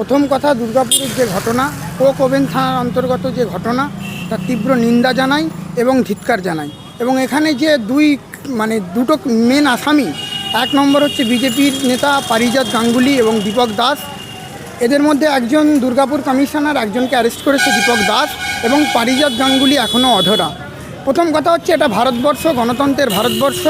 প্রথম কথা দুর্গাপুরের যে ঘটনা ও কোবেন থানার অন্তর্গত যে ঘটনা, তার তীব্র নিন্দা জানাই এবং ধিৎকার জানাই। এবং এখানে যে দুই মানে দুটো মেন আসামি, এক নম্বর হচ্ছে বিজেপির নেতা পারিজাত গাঙ্গুলি এবং দীপক দাস। এদের মধ্যে একজন দুর্গাপুর কমিশনার, একজনকে অ্যারেস্ট করেছে দীপক দাস এবং পারিজাত গাঙ্গুলি এখনও অধরা। প্রথম কথা হচ্ছে এটা ভারতবর্ষ, গণতন্ত্রের ভারতবর্ষ।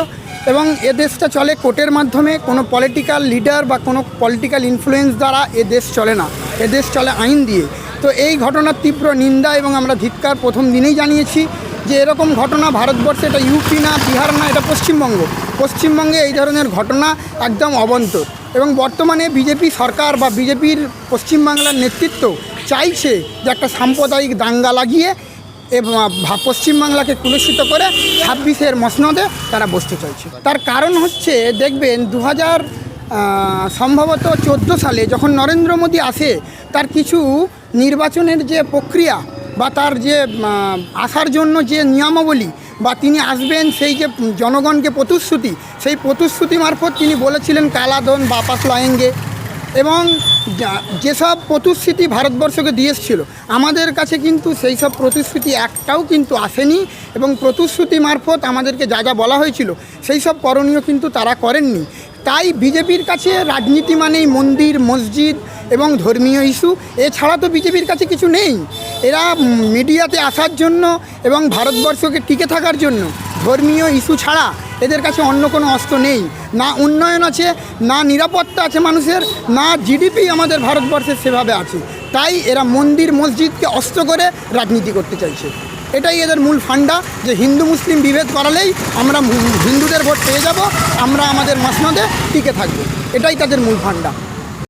এবং এ দেশটা চলে কোর্টের মাধ্যমে। কোনো পলিটিক্যাল লিডার বা কোনো পলিটিক্যাল ইনফ্লুয়েন্স দ্বারা এ দেশ চলে না। এ দেশ চলে আইন দিয়ে। তো এই ঘটনার তীব্র নিন্দা এবং আমরা ধিক্কার প্রথম দিনেই জানিয়েছি যে এরকম ঘটনা ভারতবর্ষে, এটা ইউপি না, বিহার না, এটা পশ্চিমবঙ্গ। পশ্চিমবঙ্গে এই ধরনের ঘটনা একদম অবন্তর। এবং বর্তমানে বিজেপি সরকার বা বিজেপির পশ্চিমবাংলার নেতৃত্ব চাইছে যে একটা সাম্প্রদায়িক দাঙ্গা লাগিয়ে পশ্চিমবাংলাকে কুলুষিত করে ছাব্বিশের মসনদে তারা বসতে চাইছে তার কারণ হচ্ছে, দেখবেন দু হাজার সম্ভবত চোদ্দ সালে যখন নরেন্দ্র মোদী আসে, তার কিছু নির্বাচনের যে প্রক্রিয়া বা তার যে আসার জন্য যে নিয়মাবলী বা তিনি আসবেন সেই যে জনগণকে প্রতিশ্রুতি, সেই প্রতিশ্রুতি মারফত তিনি বলেছিলেন কালাদন বাপাস লায়েঙ্গে। এবং যেসব প্রতিশ্রুতি ভারতবর্ষকে দিয়ে এসেছিল, আমাদের কাছে কিন্তু সেই সব প্রতিশ্রুতি একটাও কিন্তু আসেনি এবং প্রতিশ্রুতি মারফত আমাদেরকে যা যা বলা হয়েছিল, সেই সব করণীয় কিন্তু তারা করেননি। তাই বিজেপির কাছে রাজনীতি মানেই মন্দির, মসজিদ এবং ধর্মীয় ইস্যু, এছাড়া তো বিজেপির কাছে কিছু নেই। এরা মিডিয়াতে আসার জন্য এবং ভারতবর্ষকে টিকে থাকার জন্য ধর্মীয় ইস্যু ছাড়া এদের কাছে অন্য কোনো অস্ত্র নেই। না উন্নয়ন আছে, না নিরাপত্তা আছে মানুষের, না জিডিপি আমাদের ভারতবর্ষের সেভাবে আছে। তাই এরা মন্দির মসজিদকে অস্ত্র করে রাজনীতি করতে চাইছে। এটাই এদের মূল ফান্ডা যে হিন্দু মুসলিম বিভেদ করালেই আমরা হিন্দুদের ভোট পেয়ে যাব, আমরা আমাদের মাসনদে টিকে থাকব। এটাই তাদের মূল ফান্ডা।